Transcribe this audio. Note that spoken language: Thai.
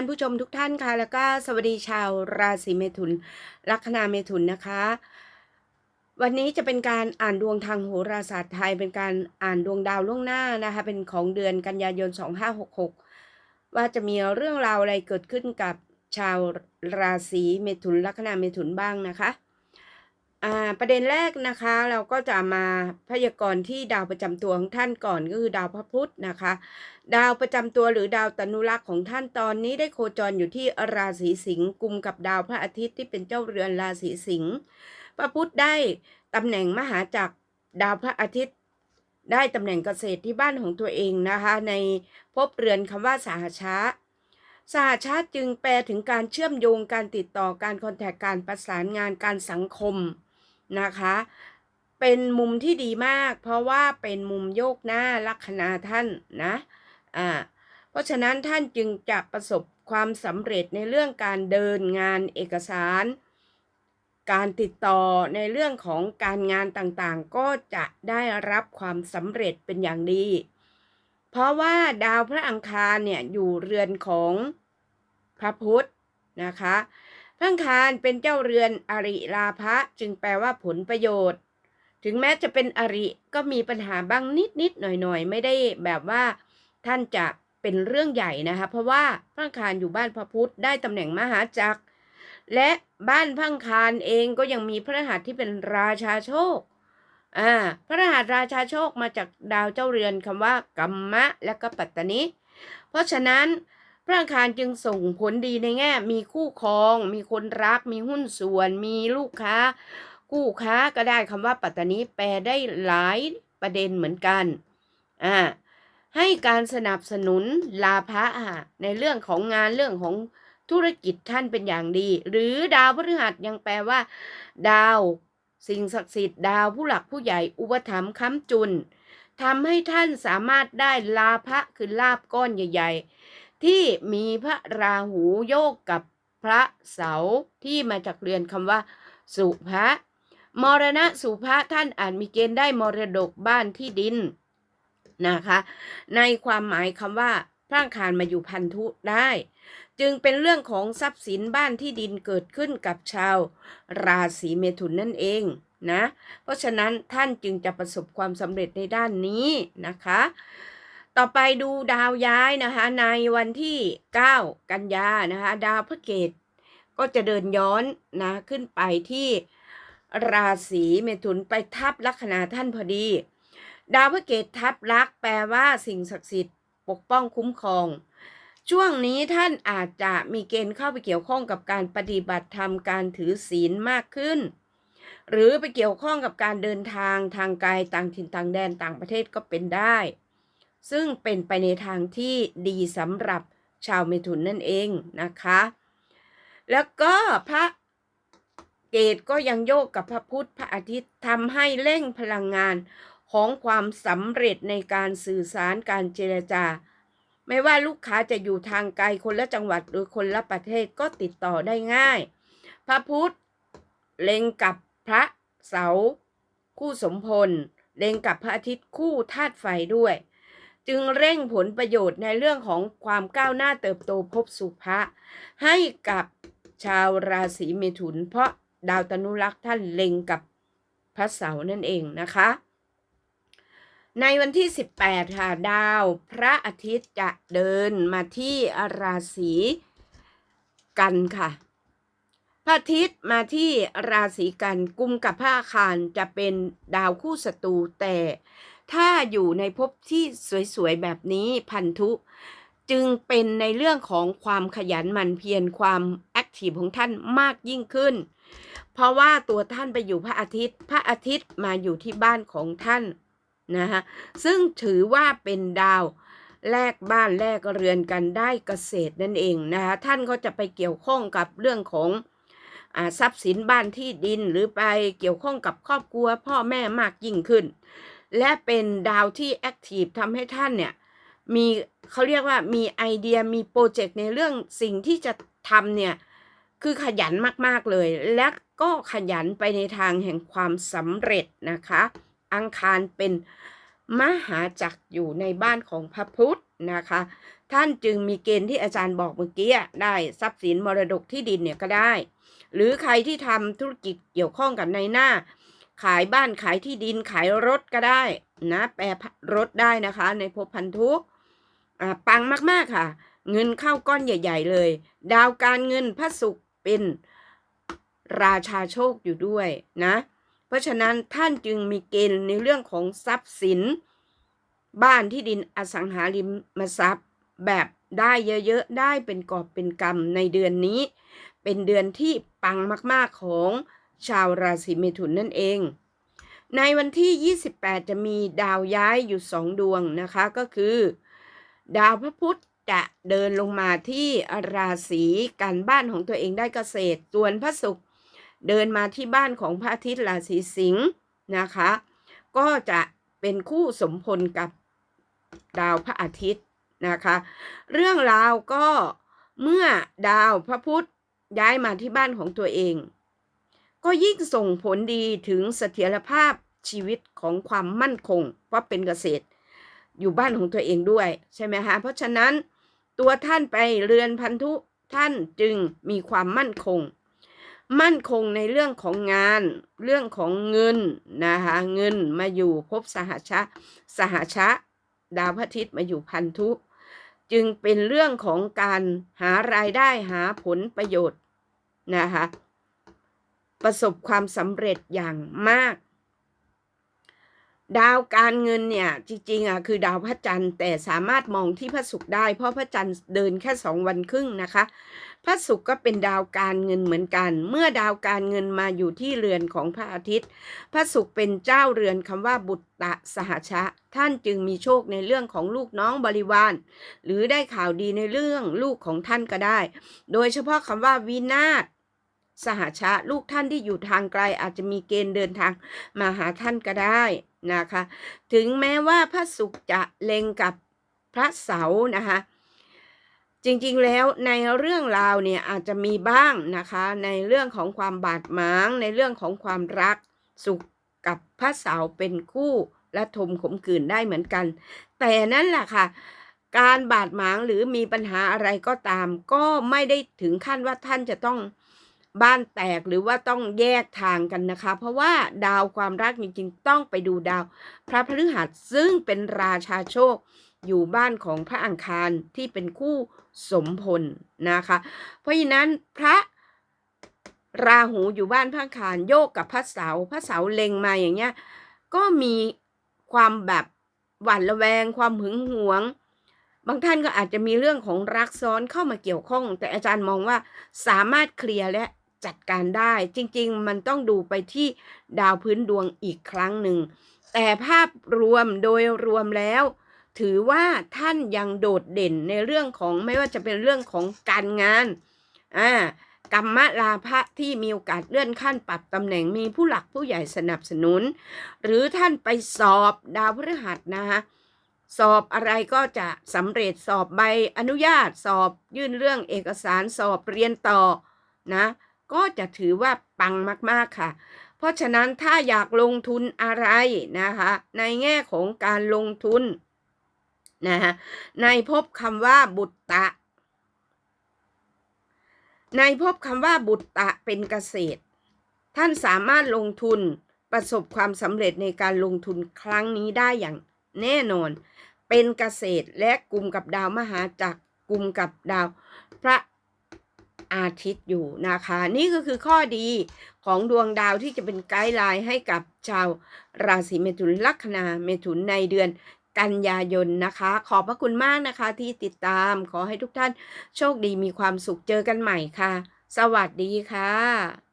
านผู้ชมทุกท่านค่ะ แล้วก็สวัสดีชาวราศีเมถุน ลัคนาเมถุนนะคะ วันนี้จะเป็นการอ่านดวงทางโหราศาสตร์ไทย เป็นการอ่านดวงดาวล่วงหน้านะคะ เป็นของเดือนกันยายน 2566 ว่าจะมีเรื่องราวอะไรเกิดขึ้นกับชาวราศีเมถุนลัคนาเมถุนบ้างนะคะ อ่าประเด็นแรกนะคะเราก็จะมาพยากรณ์ที่ดาวประจำตัวของท่านก่อนก็คือดาวพระพุธนะคะ ดาวประจำตัวหรือดาวตนุรักษ์ของท่านตอนนี้ได้โคจรอยู่ที่ราศีสิงห์กุมกับดาวพระอาทิตย์ที่เป็นเจ้าเรือนราศีสิงห์พระพุธได้ตำแหน่งมหาจากรดาวพระอาทิตย์ ได้ตำแหน่งเกษตรที่บ้านของตัวเองนะคะ ในภพเรือนคำว่าสหชาสหชาติจึงแปลถึงการเชื่อมโยงการติดต่อการคอนแทคการประสานงานการสังคม นะคะ เป็นมุมที่ดีมาก เพราะว่าเป็นมุมโยกหน้าลัคนาท่านนะอ่าเพราะฉะนั้นท่านจึงจะประสบความสำเร็จในเรื่องการเดินงานเอกสาร การติดต่อในเรื่องของการงานต่างๆ ก็จะได้รับความสำเร็จเป็นอย่างดี เพราะว่าดาวพระอังคารเนี่ยอยู่เรือนของพระพุธนะคะ พระอังคารเป็นเจ้าเรือนอริลาภะจึงแปลว่าผลประโยชน์ ถึงแม้จะเป็นอริก็มีปัญหาบ้างนิดนิดๆหน่อยหน่อยๆไม่ได้แบบว่า ท่านจะเป็นเรื่องใหญ่นะคะ เพราะว่าพระอังคารอยู่บ้านพระพุธได้ตำแหน่งมหาจักร และบ้านพังคารเองก็ยังมีพระรหัสที่เป็นราชาโชคอ่าพระรหัสราชาโชคมาจากดาวเจ้าเรือนคำว่ากัมมะและก็ปัตตนิเพราะฉะนั้น ระอังคารจึงส่งผลดีในแง่ มีคู่ครอง มีคนรัก มีหุ้นส่วน มีลูกค้าคู่ค้าก็ได้คำว่าปัตตนิแปลได้หลายประเด็นเหมือนกันอ่าให้การสนับสนุนลาภะอะในเรื่องของงานเรื่องของธุรกิจท่านเป็นอย่างดี หรือดาวพฤหัสยังแปลว่า ดาว สิ่งศักดิ์สิทธิ์ดาวผู้หลักผู้ใหญ่อุปถัมภ์ค้ำจุนทำให้ท่านสามารถได้ลาภะคือลาบก้อนใหญ่ ๆ ที่มีพระราหูโยกกับพระเสาที่มาจากเรือนคำว่า สุภะมรณะสุภะท่านอาจมีเกณฑ์ได้มรดกบ้านที่ดินนะคะ ในความหมายคำว่าพระอังคารมาอยู่พันธุได้ จึงเป็นเรื่องของทรัพย์สินบ้านที่ดินเกิดขึ้นกับชาว ราศีเมถุนนั่นเองนะ เพราะฉะนั้นท่านจึงจะประสบความสำเร็จในด้านนี้นะคะ ต่อไปดูดาวย้ายนะคะ ในวันที่ 9 กันยานะคะ ดาวพฤเกตก็จะเดินย้อนนะขึ้นไปที่ราศีเมถุนไปทับลัคนาท่านพอดี ดาวพฤเกตทับลักแปลว่าสิ่งศักดิ์สิทธิ์ปกป้องคุ้มครอง ช่วงนี้ท่านอาจจะมีเกณฑ์เข้าไปเกี่ยวข้องกับการปฏิบัติธรรมการถือศีลมากขึ้น หรือไปเกี่ยวข้องกับการเดินทางทางไกลต่างถิ่นต่างแดนต่างประเทศก็เป็นได้ ซึ่งเป็นไปในทางที่ดีสำหรับชาวเมถุนนั่นเองนะคะ แล้วก็พระเกตก็ยังโยกกับพระพุธพระอาทิตย์ทำให้เร่งพลังงานของความสำเร็จในการสื่อสารการเจรจา ไม่ว่าลูกค้าจะอยู่ทางไกลคนละจังหวัดหรือคนละประเทศก็ติดต่อได้ง่าย พระพุธเล็งกับพระเสาคู่สมพล เล็งกับพระอาทิตย์คู่ธาตุไฟด้วย จึงเร่งผลประโยชน์ในเรื่องของความก้าวหน้าเติบโตพบสุภะให้กับชาวราศีเมถุน เพราะดาวตนุรักษ์ท่านเล็งกับพระเสาร์นั่นเองนะคะ ในวันที่ 18 ค่ะ ดาวพระอาทิตย์จะเดินมาที่ราศีกันค่ะ พระอาทิตย์มาที่ราศีกันกุมกับพระอาคารจะเป็นดาวคู่ศัตรูแต่ ถ้าอยู่ในภพที่สวยๆแบบนี้พันธุจึงเป็นในเรื่องของความขยันหมั่นเพียรความแอคทีฟของท่านมากยิ่งขึ้น เพราะว่าตัวท่านไปอยู่พระอาทิตย์ พระอาทิตย์มาอยู่ที่บ้านของท่านนะคะซึ่งถือว่าเป็นดาวแลกบ้านแลกเรือนกันได้เกษตรนั่นเองนะคะท่านก็จะไปเกี่ยวข้องกับเรื่องของอทรัพย์สินบ้านที่ดินหรือไปเกี่ยวข้องกับครอบครัวพ่อแม่มากยิ่งขึ้น และเป็นดาวที่แอคทีฟทำให้ท่านเนี่ยมีเขาเรียกว่ามีไอเดียมีโปรเจกต์ในเรื่องสิ่งที่จะทำเนี่ย คือขยันมาก ๆ เลย และก็ขยันไปในทางแห่งความสำเร็จนะคะ อังคารเป็นมหาจักรอยู่ในบ้านของพระพุธนะคะ ท่านจึงมีเกณฑ์ที่อาจารย์บอกเมื่อกี้ได้ทรัพย์สินมรดกที่ดินเนี่ยก็ได้ หรือใครที่ทำธุรกิจเกี่ยวข้องกับในหน้า ขายบ้านขายที่ดินขายรถก็ได้นะแปลรถได้นะคะ ในภพพันธุอ่าปังมากๆค่ะ เงินเข้าก้อนใหญ่ ๆ เลย ดาวการเงินพระศุกร์เป็นราชาโชคอยู่ด้วยนะ เพราะฉะนั้นท่านจึงมีเกณฑ์ในเรื่องของทรัพย์สิน บ้านที่ดินอสังหาริมทรัพย์แบบได้เยอะๆ ได้เป็นกอบเป็นกำในเดือนนี้ เป็นเดือนที่ปังมากๆของ ชาวราศีเมถุนนั่นเอง ในวันที่ 28 จะมีดาวย้ายอยู่สองดวงนะคะก็คือ ดาวพระพุธจะเดินลงมาที่ราศีการบ้านของตัวเองได้เกษตรส่วนพระศุกร์เดินมาที่บ้านของพระอาทิตย์ราศีสิงห์นะคะ ก็จะเป็นคู่สมพลกับดาวพระอาทิตย์นะคะ เรื่องราวก็เมื่อดาวพระพุธย้ายมาที่บ้านของตัวเอง ก็ยิ่งส่งผลดีถึงเสถียรภาพชีวิตของความมั่นคง เพราะเป็นเกษตร อยู่บ้านของตัวเองด้วยใช่ไหมคะเพราะฉะนั้นตัวท่านไปเรือนพันธุท่านจึงมีความมั่นคง มั่นคงในเรื่องของงาน เรื่องของเงินนะคะเงินมาอยู่พบสหชะสหชะ ดาวพระอาทิตย์มาอยู่พันธุ จึงเป็นเรื่องของการหารายได้หาผลประโยชน์นะคะ ประสบความสำเร็จอย่างมาก ดาวการเงินเนี่ยจริงๆอะคือดาวพระจันทร์แต่สามารถมองที่พระศุกร์ได้ เพราะพระจันทร์เดินแค่สองวันครึ่งนะคะ พระศุกร์ก็เป็นดาวการเงินเหมือนกัน เมื่อดาวการเงินมาอยู่ที่เรือนของพระอาทิตย์ พระศุกร์เป็นเจ้าเรือนคำว่าบุตตะสหชะ ท่านจึงมีโชคในเรื่องของลูกน้องบริวาร หรือได้ข่าวดีในเรื่องลูกของท่านก็ได้ โดยเฉพาะคำว่าวินาศ สหชะ ลูกท่านที่อยู่ทางไกลอาจจะมีเกณฑ์เดินทางมาหาท่านก็ได้นะคะ ถึงแม้ว่าพระศุกร์จะเล็งกับพระเสาร์นะคะจริงๆ แล้วในเรื่องราวเนี่ยอาจจะมีบ้างนะคะ ในเรื่องของความบาดหมางในเรื่องของความรักสุขกับพระเสาร์เป็นคู่และทมขมขื่นได้เหมือนกัน แต่นั่นแหละค่ะ การบาดหมางหรือมีปัญหาอะไรก็ตาม ก็ไม่ได้ถึงขั้นว่าท่านจะต้อง บ้านแตกหรือว่าต้องแยกทางกันนะคะ เพราะว่าดาวความรักจริงๆ ต้องไปดูดาว พระพฤหัสซึ่งเป็นราชาโชค อยู่บ้านของพระอังคารที่เป็นคู่สมพลนะคะ เพราะฉะนั้นพระราหูอยู่บ้านพระอังคารโยกกับพระเสาพระเสาเล็งมาอย่างเงี้ยก็มีความแบบหวั่นระแวง ความหึงหวง บางท่านก็อาจจะมีเรื่องของรักซ้อนเข้ามาเกี่ยวข้อง แต่อาจารย์มองว่าสามารถเคลียร์และ จัดการได้ จริง ๆ มันต้องดูไปที่ดาวพื้นดวงอีกครั้งหนึ่ง แต่ภาพรวมโดยรวมแล้ว ถือว่าท่านยังโดดเด่นในเรื่องของไม่ว่าจะเป็นเรื่องของการงานอ่ากรรมลาภะที่มีโอกาสเลื่อนขั้นปรับตำแหน่งมีผู้หลักผู้ใหญ่สนับสนุน หรือท่านไปสอบดาวพฤหัสนะคะสอบอะไรก็จะสำเร็จสอบใบอนุญาตสอบยื่นเรื่องเอกสารสอบเรียนต่อนะ ก็จะถือว่าปังมาก ๆ ค่ะ เพราะฉะนั้นถ้าอยากลงทุนอะไรนะคะ ในแง่ของการลงทุนนะคะในพบคำว่าบุตตะ ในพบคำว่าบุตตะเป็นเกษตร ท่านสามารถลงทุนประสบความสำเร็จในการลงทุนครั้งนี้ได้อย่างแน่นอน เป็นเกษตรและกลุ่มกับดาวมหาจักรกลุ่มกับดาว พระ อาทิตย์อยู่นะคะ นี่ก็คือข้อดีของดวงดาวที่จะเป็นไกด์ไลน์ให้กับชาวราศีเมถุนลัคนาเมถุนในเดือนกันยายนนะคะ ขอบพระคุณมากนะคะที่ติดตามขอให้ทุกท่านโชคดีมีความสุขเจอกันใหม่ค่ะ สวัสดีค่ะ